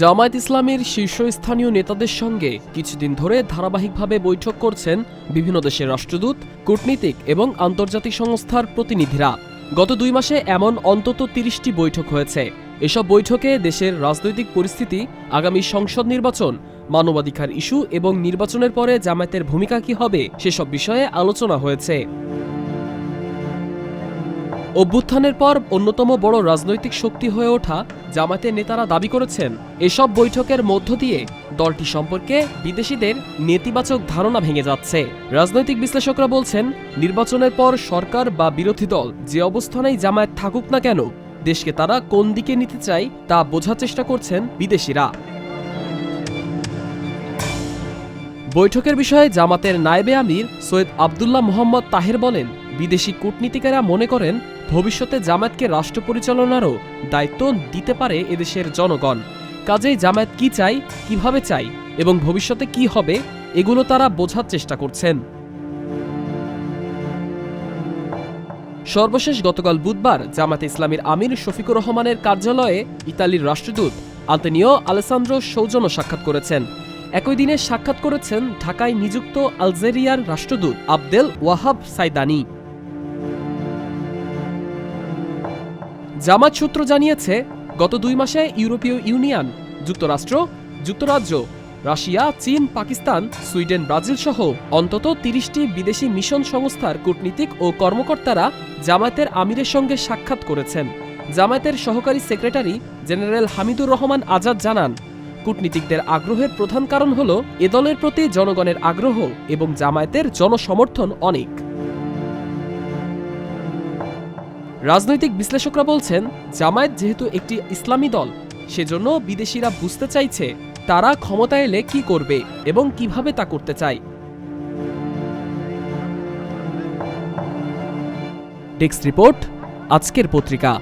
জামায়াত ইসলামের শীর্ষস্থানীয় নেতাদের সঙ্গে কিছুদিন ধরে ধারাবাহিকভাবে বৈঠক করছেন বিভিন্ন দেশের রাষ্ট্রদূত, কূটনীতিক এবং আন্তর্জাতিক সংস্থার প্রতিনিধিরা। গত দুই মাসে এমন অন্তত তিরিশটি বৈঠক হয়েছে। এসব বৈঠকে দেশের রাজনৈতিক পরিস্থিতি, আগামী সংসদ নির্বাচন, মানবাধিকার ইস্যু এবং নির্বাচনের পরে জামায়াতের ভূমিকা কি হবে, সেসব বিষয়ে আলোচনা হয়েছে। অভ্যুত্থানের পর অন্যতম বড় রাজনৈতিক শক্তি হয়ে ওঠা জামাতের নেতারা দাবি করেছেন, এসব বৈঠকের মধ্য দিয়ে দলটি সম্পর্কে বিদেশিদের নেতিবাচক ধারণা ভেঙে যাচ্ছে। রাজনৈতিক বিশ্লেষকরা বলছেন, নির্বাচনের পর সরকার বা বিরোধী দল যে অবস্থানেই জামায়াত থাকুক না কেন, দেশকে তারা কোন দিকে নিতে চায় তা বোঝার চেষ্টা করছেন বিদেশিরা। বৈঠকের বিষয়ে জামাতের নায়েবে আমির সৈয়দ আবদুল্লাহ মোহাম্মদ তাহের বলেন বিদেশি কূটনীতিকেরা মনে করেন, ভবিষ্যতে জামায়াতকে রাষ্ট্র পরিচালনারও দায়িত্ব দিতে পারে এদেশের জনগণ। কাজেই জামায়াত কি চাই কীভাবে চাই এবং ভবিষ্যতে কি হবে, এগুলো তারা বোঝার চেষ্টা করছেন। সর্বশেষ গতকাল বুধবার জামাতে ইসলামীর আমির শফিকুর রহমানের কার্যালয়ে ইতালির রাষ্ট্রদূত আন্তনিও আলেসান্দ্রো সৌজন্য সাক্ষাৎ করেছেন। একই দিনে সাক্ষাৎ করেছেন ঢাকায় নিযুক্ত আলজেরিয়ার রাষ্ট্রদূত আবদেল ওয়াহাব সাইদানি। জামাত সূত্র জানিয়েছে, গত দুই মাসে ইউরোপীয় ইউনিয়ন, যুক্তরাষ্ট্র, যুক্তরাজ্য, রাশিয়া, চীন, পাকিস্তান, সুইডেন, ব্রাজিল সহ অন্তত তিরিশটি বিদেশি মিশন সংস্থার কূটনীতিক ও কর্মকর্তারা জামায়াতের আমিরের সঙ্গে সাক্ষাৎ করেছেন। জামায়াতের সহকারী সেক্রেটারি জেনারেল হামিদুর রহমান আজাদ জানান, কূটনীতিকদের আগ্রহের প্রধান কারণ হল, এ দলের প্রতি জনগণের আগ্রহ এবং জামায়াতের জনসমর্থন অনেক। রাজনৈতিক বিশ্লেষকরা বলছেন, জামায়াত যেহেতু একটি ইসলামী দল, সেজন্য বিদেশিরা বুঝতে চাইছে তারা ক্ষমতা এলে কি করবে এবং কীভাবে তা করতে চায়। টেক্সট রিপোর্ট, আজকের পত্রিকা।